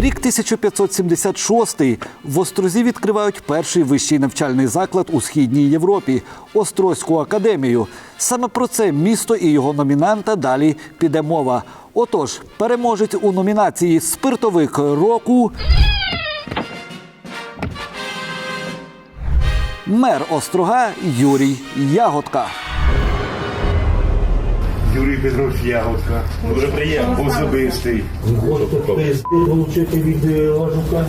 Рік 1576. В Острозі відкривають перший вищий навчальний заклад у східній Європі Острозьку академію. Саме про це місто і його номінанта далі піде мова. Отож, переможець у номінації Спиртовик року. Мер Острога Юрій Ягодка. Юрій Петрович Ягодка. Дуже приємно. Особистий. Пизди получити від Лажука?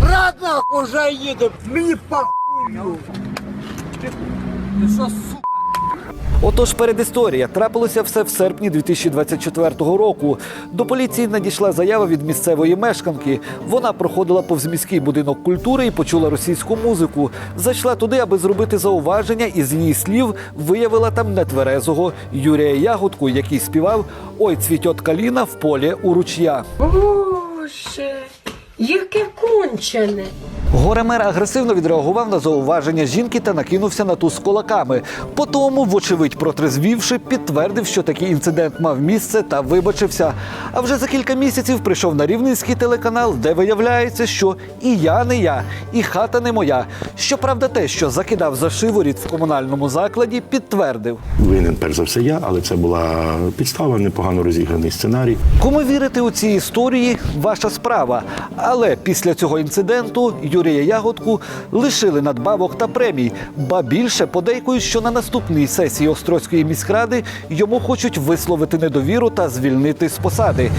Брат нахуй уже їде, мені похую. Ти, ти що, сука? Отож, передісторія. Трапилося все в серпні 2024 року. До поліції надійшла заява від місцевої мешканки. Вона проходила повз міський будинок культури і почула російську музику. Зайшла туди, аби зробити зауваження, і з її слів виявила там нетверезого Юрія Ягодку, який співав Ой, цвітьот каліна в полі у ручя. Боже, яке кончене. Горемер агресивно відреагував на зауваження жінки та накинувся на ту з кулаками. Потому, вочевидь, протрезвівши, підтвердив, що такий інцидент мав місце та вибачився. А вже за кілька місяців прийшов на рівненський телеканал, де виявляється, що і я не я, і хата не моя. Щоправда, те, що закидав за шиворіт в комунальному закладі, підтвердив. Винен перш за все я, але це була підстава, непогано розіграний сценарій. Кому вірити у ці історії ваша справа. Але після цього інциденту Юрія Ягодку лишили надбавок та премій. Ба більше подейкують, що на наступній сесії Острозької міськради йому хочуть висловити недовіру та звільнити з посади.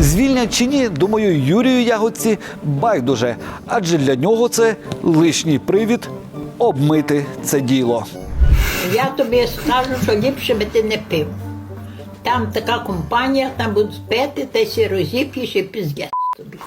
Звільнять чи ні, думаю, Юрію Ягодці байдуже, адже для нього це лишній привід обмити це діло. Я тобі скажу, що ліпше би ти не пив. Там така компанія, там будуть пити, та сі розіп'єш і піздець тобі.